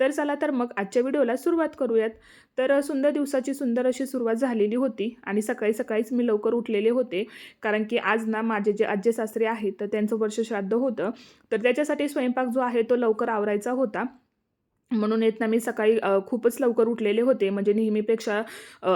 तर चला तर मग आजच्या व्हिडिओला सुरुवात करूयात. तर सुंदर दिवसाची सुंदर अशी सुरुवात झालेली होती आणि सकाळी सकाळीच मी लवकर उठलेले होते. कारण की आज ना माझे जे आज्य सासरे आहेत तर त्यांचं वर्षश्राद्ध होतं. तर त्याच्यासाठी स्वयंपाक जो आहे तो लवकर आवरायचा होता. म्हणून येत ना मी सकाळी खूपच लवकर उठलेले होते. म्हणजे नेहमीपेक्षा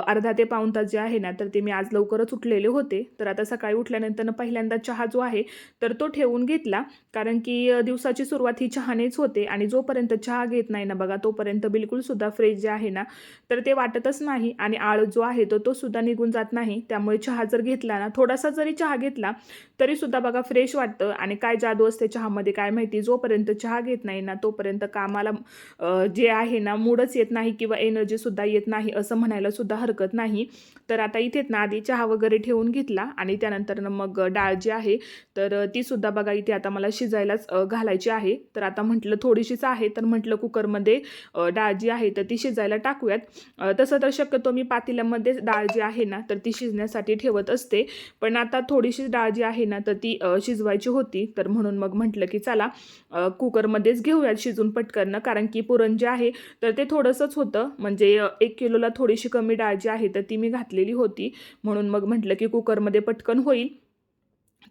अर्धा ते पाऊण तास जे आहे ना तर ते मी आज लवकरच उठलेले होते. तर आता सकाळी उठल्यानंतर पहिल्यांदा चहा जो आहे तर तो ठेवून घेतला. कारण की दिवसाची सुरुवात ही चहानेच होते. आणि जोपर्यंत चहा घेत नाही ना बघा तोपर्यंत बिलकुलसुद्धा फ्रेश जे आहे ना तर ते वाटतच नाही. आणि आळ जो आहे तो तो सुद्धा निघून जात नाही. त्यामुळे चहा जर घेतला ना थोडासा जरी चहा घेतला तरीसुद्धा बघा फ्रेश वाटतं. आणि काय जादू असते चहामध्ये काय माहिती? जोपर्यंत चहा घेत नाही ना तोपर्यंत कामाला जे आहे ना मूडच येत नाही किंवा एनर्जीसुद्धा येत नाही असं म्हणायला सुद्धा हरकत नाही. तर आता इथेच ना आधी चहा वगैरे ठेवून घेतला आणि त्यानंतर मग डाळ जी आहे तर ती सुद्धा बघा इथे आता मला शिजायलाच घालायची आहे. तर आता म्हटलं थोडीशीच आहे तर म्हटलं कुकरमध्ये डाळ जी आहे तर ती शिजायला टाकूयात. तसं तर शक्यतो मी पातेल्यामध्ये डाळ जी आहे ना तर ती शिजण्यासाठी ठेवत असते. पण आता थोडीशी डाळ जी आहे ना तर ती शिजवायची होती. तर म्हणून मग म्हटलं की चला कुकरमध्येच घेऊयात शिजून पटकन. कारण की पुरण जे आहे तर ते थोडंसंच होतं. म्हणजे एक किलोला थोडीशी कमी डाळ जी आहे तर ती मी घातलेली होती. म्हणून मग म्हटलं की कुकरमध्ये पटकन होईल.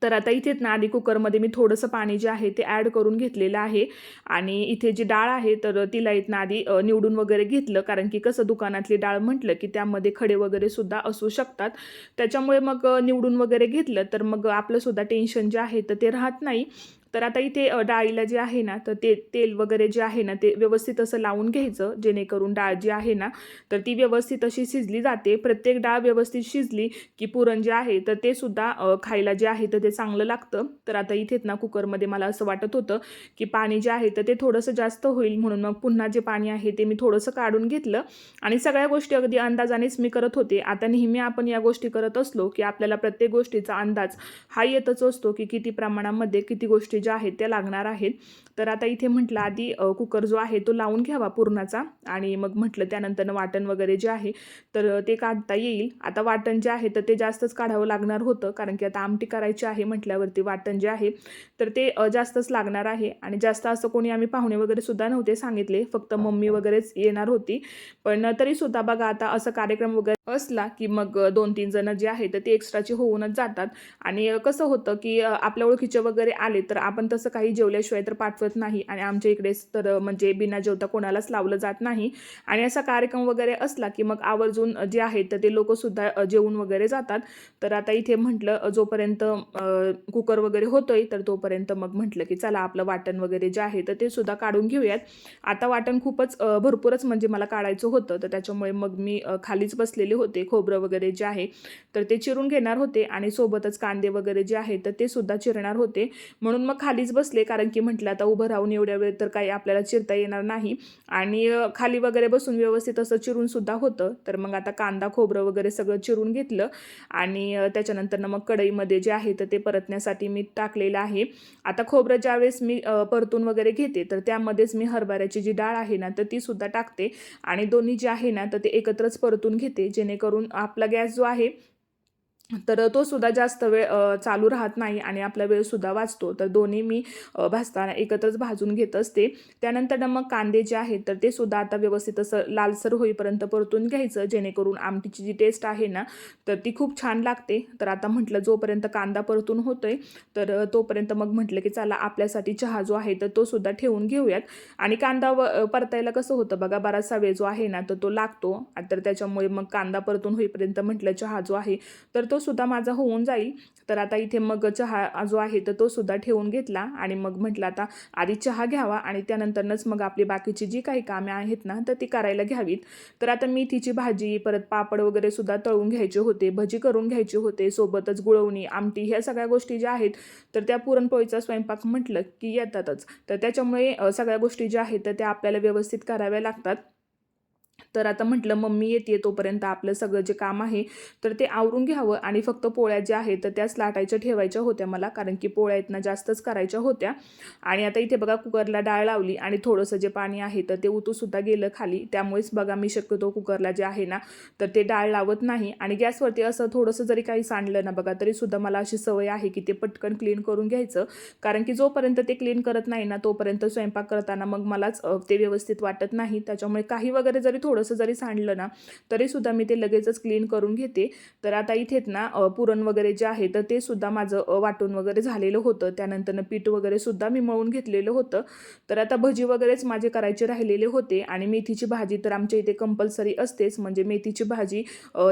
तर आता इथेच ना आधी कुकरमध्ये मी थोडंसं पाणी जे आहे ते ॲड करून घेतलेलं आहे. आणि इथे जी डाळ आहे तर तिला इथनं आधी निवडून वगैरे घेतलं. कारण की कसं दुकानातली डाळ म्हटलं की त्यामध्ये खडे वगैरे सुद्धा असू शकतात. त्याच्यामुळे मग निवडून वगैरे घेतलं. तर मग आपलंसुद्धा टेन्शन जे आहे तर ते राहत नाही. तर आता इथे डाळीला जे आहे ना तर ते तेल वगैरे जे आहे ना ते व्यवस्थित असं लावून घ्यायचं जेणेकरून डाळ जी आहे ना तर ती व्यवस्थित अशी शिजली जाते. प्रत्येक डाळ व्यवस्थित शिजली की पुरण जे आहे तर ते सुद्धा खायला जे आहे तर ते चांगलं लागतं. तर आता इथेच ना कुकरमध्ये मला असं वाटत होतं की पाणी जे आहे तर ते थोडंसं जास्त होईल. म्हणून मग पुन्हा जे पाणी आहे ते मी थोडंसं काढून घेतलं. आणि सगळ्या गोष्टी अगदी अंदाजानेच मी करत होते. आता नेहमी आपण या गोष्टी करत असलो की आपल्याला प्रत्येक गोष्टीचा अंदाज हा येतच असतो की किती प्रमाणामध्ये किती गोष्टी ज्या आहेत त्या लागणार आहेत. तर आता इथे म्हटलं आधी कुकर जो आहे तो लावून घ्यावा पूर्णाचा. आणि मग म्हटलं त्यानंतर वाटण वगैरे जे आहे तर ते काढता येईल. आता वाटण जे आहे तर ते जास्तच काढावं लागणार होतं. कारण की आता आमटी करायची आहे म्हटल्यावरती वाटण जे आहे तर ते जास्तच लागणार आहे. आणि जास्त असं कोणी आम्ही पाहुणे वगैरे सुद्धा नव्हते सांगितले. फक्त मम्मी वगैरेच येणार होती. पण तरीसुद्धा बघा आता असं कार्यक्रम वगैरे असला की मग दोन तीन जण जे आहे तर ते एक्स्ट्राचे होऊनच जातात. आणि कसं होतं की आपल्या ओळखीचे वगैरे आले तर आपण तसं काही जेवल्याशिवाय तर पाठवत नाही. आणि आमच्या इकडेच तर म्हणजे बिना जेवता कोणालाच लावलं जात नाही. आणि असा कार्यक्रम वगैरे असला की मग आवर्जून जे आहेत तर ते लोकसुद्धा जेवून वगैरे जातात. तर आता इथे म्हटलं जोपर्यंत कुकर वगैरे होतोय तर तोपर्यंत मग म्हटलं की चला आपलं वाटण वगैरे जे आहे तर ते सुद्धा काढून घेऊयात. आता वाटण खूपच भरपूरच म्हणजे मला काढायचं होतं. तर त्याच्यामुळे मग मी खालीच बसलेले होते. खोबरं वगैरे जे आहे तर ते चिरून घेणार होते. आणि सोबतच कांदे वगैरे जे आहे तर ते सुद्धा चिरणार होते. म्हणून मग खालीच बसले कारण की म्हटलं आता उभं राहून एवढ्या वेळ तर काही आपल्याला चिरता येणार नाही. आणि खाली वगैरे बसून व्यवस्थित असं चिरूनसुद्धा होतं. तर मग आता कांदा खोबरं वगैरे सगळं चिरून घेतलं. आणि त्याच्यानंतर ना मग कढईमध्ये जे आहे तर ते परतण्यासाठी मी टाकलेलं आहे. आता खोबरं ज्यावेळेस मी परतून वगैरे घेते तर त्यामध्येच मी हरभऱ्याची जी डाळ आहे ना तर ती सुद्धा टाकते. आणि दोन्ही जे आहे ना तर ते एकत्रच परतून घेते जेणेकरून आपला गॅस जो आहे तर तो सुद्धा जास्त वेळ चालू राहत नाही आणि आपला वेळसुद्धा वाचतो. तर दोन्ही मी भाजताना एकत्रच भाजून घेत असते. त्यानंतर मग कांदे जे आहेत तर ते सुद्धा आता व्यवस्थित असं लालसर होईपर्यंत परतून घ्यायचं. जेणेकरून आमटीची जी टेस्ट आहे ना तर ती खूप छान लागते. तर आता म्हटलं जोपर्यंत कांदा परतून होतोय तर तोपर्यंत मग म्हटलं की चला आपल्यासाठी चहा जो आहे तर तो सुद्धा ठेवून घेऊयात. आणि कांदा व परतायला कसं होतं बघा बराचसा वेळ जो आहे ना तर तो लागतो. तर त्याच्यामुळे मग कांदा परतून होईपर्यंत म्हटलं चहा जो आहे तर तो सुद्धा माझा होऊन जाईल. तर आता इथे मग चहा जो आहे तर तो सुद्धा ठेवून घेतला आणि मग म्हटलं आता आधी चहा घ्यावा आणि त्यानंतरच मग आपली बाकीची जी काही कामे आहेत ना तर ती करायला घ्यावीत. तर आता मेथीची भाजी परत पापड वगैरे सुद्धा तळून घ्यायचे होते भजी करून घ्यायचे होते सोबतच गुळवणी आमटी ह्या सगळ्या गोष्टी ज्या आहेत तर त्या पुरणपोळीचा स्वयंपाक म्हटलं की येतातच. तर त्याच्यामुळे सगळ्या गोष्टी ज्या आहेत तर त्या आपल्याला व्यवस्थित कराव्या लागतात. तर आता म्हटलं मम्मी येते तोपर्यंत आपलं सगळं जे काम आहे तर ते आवरून घ्यावं आणि फक्त पोळ्या ज्या आहेत तर त्याच लाटायच्या ठेवायच्या होत्या मला कारण की पोळ्या इथनं जास्तच करायच्या होत्या. आणि आता इथे बघा कुकरला डाळ लावली आणि थोडंसं जे पाणी आहे तर ते उतूसुद्धा गेलं खाली. त्यामुळेच बघा मी शक्यतो कुकरला जे आहे ना तर ते डाळ लावत नाही. आणि गॅसवरती असं थोडंसं जरी काही सांडलं ना बघा तरीसुद्धा मला अशी सवय आहे की ते पटकन क्लीन करून घ्यायचं. कारण की जोपर्यंत ते क्लीन करत नाही ना तोपर्यंत स्वयंपाक करताना मग मलाच ते व्यवस्थित वाटत नाही. त्याच्यामुळे काही वगैरे जरी थोडंसं जरी सांडलं ना तरीसुद्धा मी ते लगेचच क्लीन करून घेते. तर आता इथेच ना पुरण वगैरे जे आहे तर ते सुद्धा माझं वाटून वगैरे झालेलं होतं. त्यानंतरनं पीठ वगैरे सुद्धा मी मळून घेतलेलं होतं. तर आता भजी वगैरेच माझे करायचे राहिलेले होते आणि मेथीची भाजी तर आमच्या इथे कंपल्सरी असतेच. म्हणजे मेथीची भाजी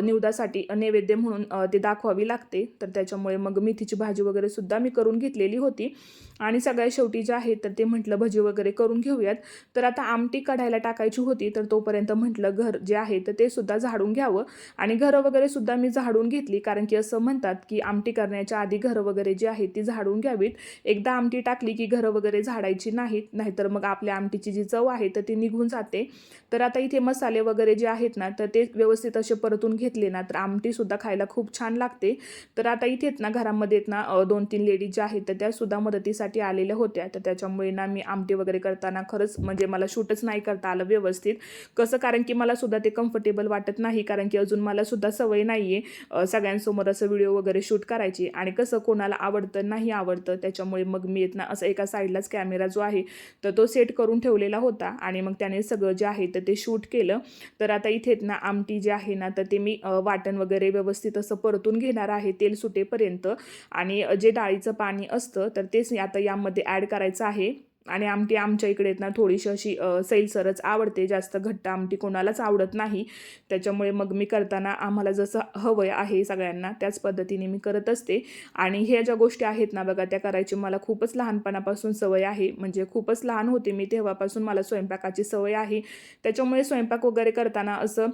निवदासाठी नैवेद्य म्हणून ते दाखवावी लागते. तर त्याच्यामुळे मग मेथीची भाजी वगैरे सुद्धा मी करून घेतलेली होती. आणि सगळ्या शेवटी जे आहे तर ते म्हटलं भजी वगैरे करून घेऊयात. तर आता आमटी काढायला टाकायची होती तर तोपर्यंत म्हटलं घर जे आहे तर ते सुद्धा झाडून घ्यावं. आणि घरं वगैरे सुद्धा मी झाडून घेतली कारण की असं म्हणतात की आमटी करण्याच्या आधी घरं वगैरे जी आहेत ती झाडून घ्यावीत. एकदा आमटी टाकली की घरं वगैरे झाडायची नाहीत नाहीतर मग आपल्या आमटीची जी चव आहे तर ती निघून जाते. तर आता इथे मसाले वगैरे जे आहेत ना तर ते व्यवस्थित असे परतून घेतले ना तर आमटीसुद्धा खायला खूप छान लागते. तर आता इथेच ना घरामध्ये ना दोन तीन लेडीज ज्या आहेत तर त्या सुद्धा मदतीसाठी आलेल्या होत्या. तर त्याच्यामुळे ना मी आमटी वगैरे करताना खरंच म्हणजे मला शूटच नाही करता आलं व्यवस्थित. कसं काय कारण की मला सुद्धा ते कम्फर्टेबल वाटत नाही कारण की अजून मला सुद्धा सवय नाही आहे सगळ्यांसमोर असं व्हिडिओ वगैरे शूट करायची आणि कसं कोणाला आवडतं नाही आवडतं त्याच्यामुळे मग मी येत ना असं एका साईडलाच कॅमेरा जो आहे तर तो सेट करून ठेवलेला होता आणि मग त्याने सगळं जे आहे तर ते शूट केलं. तर आता इथेत ना आमटी जे आहे ना तर ते मी वाटण वगैरे व्यवस्थित असं परतून घेणार आहे तेल सुटेपर्यंत. आणि जे डाळीचं पाणी असतं तर तेच आता यामध्ये ॲड करायचं आहे. आणि आमटी आमच्या इकडे ना थोडीशी अशी सैलसरच आवडते. जास्त घट्ट आमटी कोणालाच आवडत नाही. त्याच्यामुळे मग मी करताना आम्हाला जसं हवं आहे सगळ्यांना त्याच पद्धतीने मी करत असते. आणि ह्या ज्या गोष्टी आहेत ना बघा त्या करायची मला खूपच लहानपणापासून सवय आहे. म्हणजे खूपच लहान होते मी तेव्हापासून मला स्वयंपाकाची सवय आहे. त्याच्यामुळे स्वयंपाक वगैरे करताना असं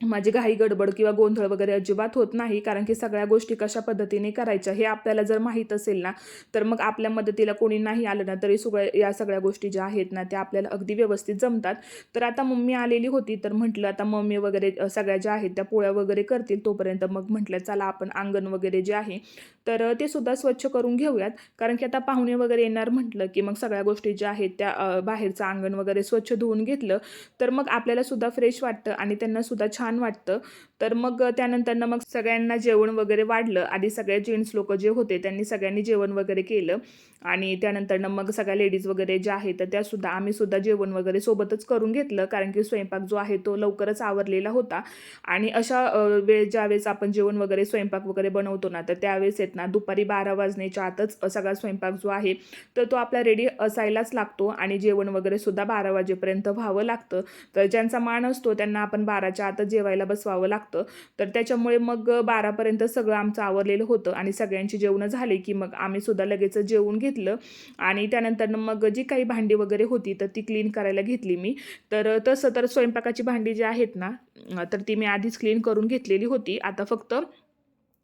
माझी घाई गडबड किंवा गोंधळ वगैरे अजिबात होत नाही कारण की सगळ्या गोष्टी कशा पद्धतीने करायच्या हे आपल्याला जर माहीत असेल ना तर मग आपल्या मदतीला कोणी नाही आलं ना तरी सगळ्या या सगळ्या गोष्टी ज्या आहेत ना त्या आपल्याला अगदी व्यवस्थित जमतात. तर आता मम्मी आलेली होती तर म्हटलं आता मम्मी वगैरे सगळ्या ज्या आहेत त्या पोळ्या वगैरे करतील तोपर्यंत. मग म्हटलं चला आपण अंगण वगैरे जे आहे तर ते सुद्धा स्वच्छ करून घेऊयात. कारण की आता पाहुणे वगैरे येणार म्हटलं की मग सगळ्या गोष्टी ज्या आहेत त्या बाहेरचं अंगण वगैरे स्वच्छ धुवून घेतलं तर मग आपल्याला सुद्धा फ्रेश वाटतं आणि त्यांना सुद्धा छान छान वाटतं. तर मग त्यानंतरनं मग सगळ्यांना जेवण वगैरे वाढलं. आधी सगळे जेंट्स लोक जे होते त्यांनी सगळ्यांनी जेवण वगैरे केलं. आणि त्यानंतरनं मग सगळ्या लेडीज वगैरे ज्या आहेत तर त्यासुद्धा आम्ही सुद्धा जेवण वगैरे सोबतच करून घेतलं. कारण की स्वयंपाक जो आहे तो लवकरच आवरलेला होता. आणि अशा वेळ ज्यावेळेस आपण जेवण वगैरे स्वयंपाक वगैरे बनवतो ना तर त्यावेळेस येत ना दुपारी बारा वाजण्याच्या आतच सगळा स्वयंपाक जो आहे तर तो आपला रेडी असायलाच लागतो. आणि जेवण वगैरे सुद्धा बारा वाजेपर्यंत व्हावं लागतं. तर ज्यांचा मान असतो त्यांना आपण बाराच्या आतच जेवायला बसवावं लागतं. तर त्याच्यामुळे मग बारापर्यंत सगळं आमचं आवरलेलं होतं आणि सगळ्यांची जेवणं झाले की मग आम्ही सुद्धा लगेच जेवून घेतलं. आणि त्यानंतर मग जी काही भांडी वगैरे होती तर ती क्लीन करायला घेतली मी. तर तसं तर स्वयंपाकाची भांडी जी आहेत ना तर ती मी आधीच क्लीन करून घेतलेली होती. आता फक्त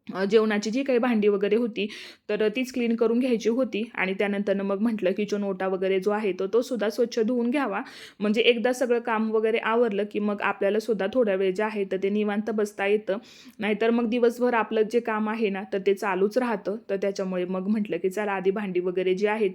जेवणाची जी काही भांडी वगैरे होती तर तीच क्लीन करून घ्यायची होती. आणि त्यानंतरनं मग म्हटलं किचन ओटा वगैरे जो आहे तो तो सुद्धा स्वच्छ धुवून घ्यावा. म्हणजे एकदा सगळं काम वगैरे आवरलं की मग आपल्याला सुद्धा थोड्या वेळ जे आहे तर ते निवांत बसता येतं. नाहीतर मग दिवसभर आपलं जे काम आहे ना तर ते चालूच राहतं. तर त्याच्यामुळे मग म्हटलं की चला आधी भांडी वगैरे जी आहेत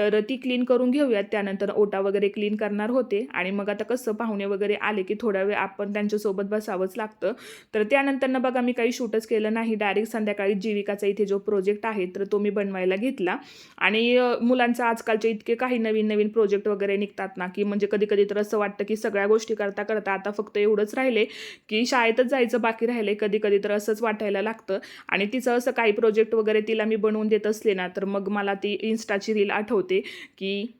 तर ती क्लीन करून घेऊयात. त्यानंतर ओटा वगैरे क्लीन करणार होते. आणि मग आता कसं पाहुणे वगैरे आले की थोडा वेळ आपण त्यांच्यासोबत बसावंच लागतं. तर त्यानंतरनं बघा मी काही शूटच केलं नाही. डायरेक्ट संध्याकाळी जीविकाचा इथे जो प्रोजेक्ट आहे तर तो मी बनवायला घेतला. आणि मुलांचं आजकालचे इतके काही नवीन नवीन प्रोजेक्ट वगैरे निघतात ना की म्हणजे कधी कधी तर असं वाटतं की सगळ्या गोष्टी करता करता आता फक्त एवढंच राहिले की शाळेतच जायचं बाकी राहिले. कधी कधी तर असंच वाटायला लागतं. आणि तिचं असं काही प्रोजेक्ट वगैरे तिला मी बनवून देत असले ना तर मग मला ती इन्स्टाची रील आठवते. की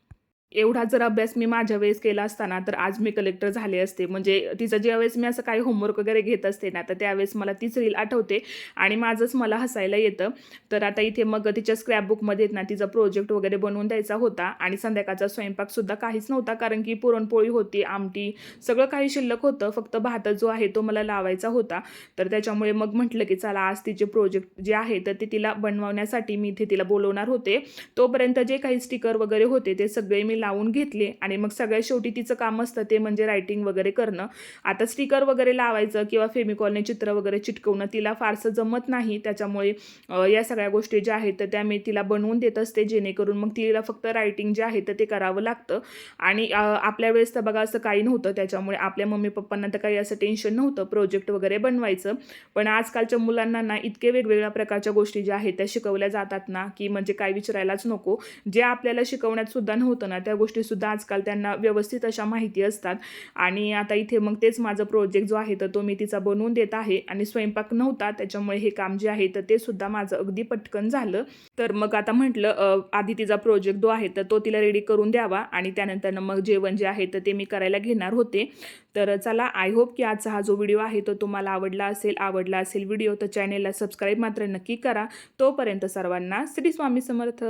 एवढा जर अभ्यास मी माझ्या वेळेस केला असताना तर आज मी कलेक्टर झाले असते. म्हणजे तिचं ज्यावेळेस मी असं काही होमवर्क वगैरे घेत असते ना तर त्यावेळेस मला तीच रील आठवते आणि माझंच मला हसायला येतं. तर आता इथे मग तिच्या स्क्रॅपबुकमध्ये ना तिचा प्रोजेक्ट वगैरे बनवून द्यायचा होता आणि संध्याकाळचा स्वयंपाकसुद्धा काहीच नव्हता कारण की पुरणपोळी होती आमटी सगळं काही शिल्लक होतं. फक्त भात जो आहे तो मला लावायचा होता. तर त्याच्यामुळे मग म्हटलं की चला आज तिचे प्रोजेक्ट जे आहे तर ते तिला बनवण्यासाठी मी इथे तिला बोलवणार होते. तोपर्यंत जे काही स्टिकर वगैरे होते ते सगळे मी लावून घेतले आणि मग सगळ्यात शेवटी तिचं काम असतं ते म्हणजे रायटिंग वगैरे करणं. आता स्टिकर वगैरे लावायचं किंवा फेमिकॉलने चित्र वगैरे चिटकवणं तिला फारसं जमत नाही. त्याच्यामुळे या सगळ्या गोष्टी ज्या आहेत तर त्या मी तिला बनवून देत असते जेणेकरून मग तिला फक्त रायटिंग जे आहे तर ते करावं लागतं. आणि आपल्या वेळेस तर बघा असं काही नव्हतं. त्याच्यामुळे आपल्या मम्मी पप्पांना तर काही असं टेन्शन नव्हतं प्रोजेक्ट वगैरे बनवायचं. पण आजकालच्या मुलांना ना इतके वेगवेगळ्या प्रकारच्या गोष्टी ज्या आहेत त्या शिकवल्या जातात ना की म्हणजे काय विचारायलाच नको. जे आपल्याला शिकवण्यात सुद्धा नव्हतं ना त्या त्या गोष्टीसुद्धा आजकाल त्यांना व्यवस्थित अशा माहिती असतात. आणि आता इथे मग तेच माझं प्रोजेक्ट जो आहे तर तो मी तिचा बनवून देत आहे. आणि स्वयंपाक नव्हता त्याच्यामुळे हे काम जे आहे तर ते सुद्धा माझं अगदी पटकन झालं. तर मग आता म्हटलं आधी तिचा प्रोजेक्ट जो आहे तर तो तिला रेडी करून द्यावा. आणि त्यानंतर मग जेवण जे आहे तर ते मी करायला घेणार होते. तर चला आय होप की आजचा हा जो व्हिडिओ आहे तो तुम्हाला आवडला असेल आवडला असेल व्हिडिओ तर चॅनेलला सबस्क्राईब मात्र नक्की करा. तोपर्यंत सर्वांना श्री स्वामी समर्थ.